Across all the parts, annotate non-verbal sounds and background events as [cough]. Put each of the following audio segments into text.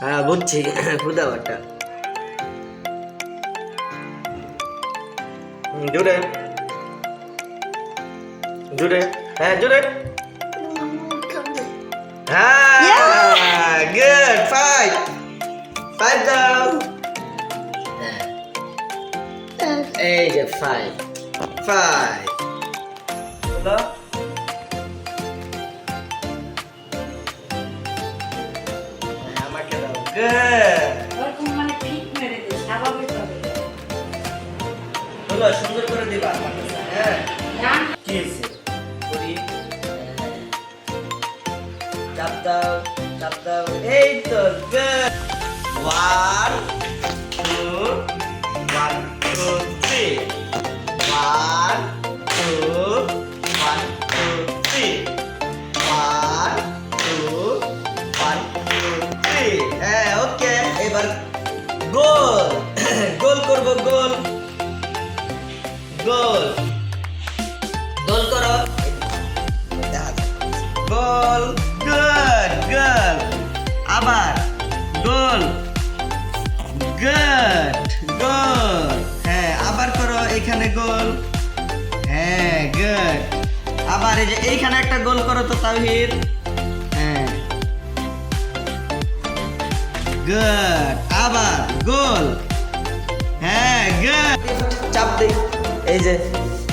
হ্যাঁ বুঝছি। ক্ষুদা বাটা জুড়ে। জুড়ে। হ্যাঁ জুড়ে। হ্যাঁ গুড ফাইভ ফাইভ দাও হ্যাঁ। এই যে ফাইভ ফাইভ সুন্দর করে দিবা হ্যাঁ? কি হয়েছে? চাপ দাও চাপ দাও। এই তো one two one two three goal. [coughs] Goal করব, গোল। গোল। গোল করো। গোল গুড গুড আবার গোল গুড গোল। হ্যাঁ আবার করো এখানে গোল। হ্যাঁ গুড আবার এই যে এইখানে একটা গোল করো তো তাহির গুড আবার গোল হ্যাঁ গুড চাপ দিই। এই যে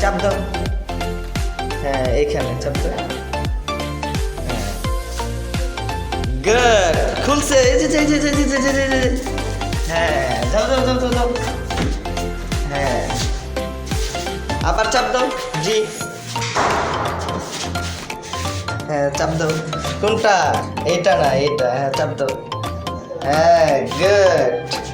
চাপ দাও। হ্যাঁ এইখানে চাপ দাও। গুড খুলছে। এই যে এই যে এই যে, এই যে। হ্যাঁ যাও যাও যাও যাও। হ্যাঁ। আবার চাপ দাও। জি। হ্যাঁ চাপ দাও। কোনটা? এইটা না এইটা। হ্যাঁ চাপ দাও। Uh, good.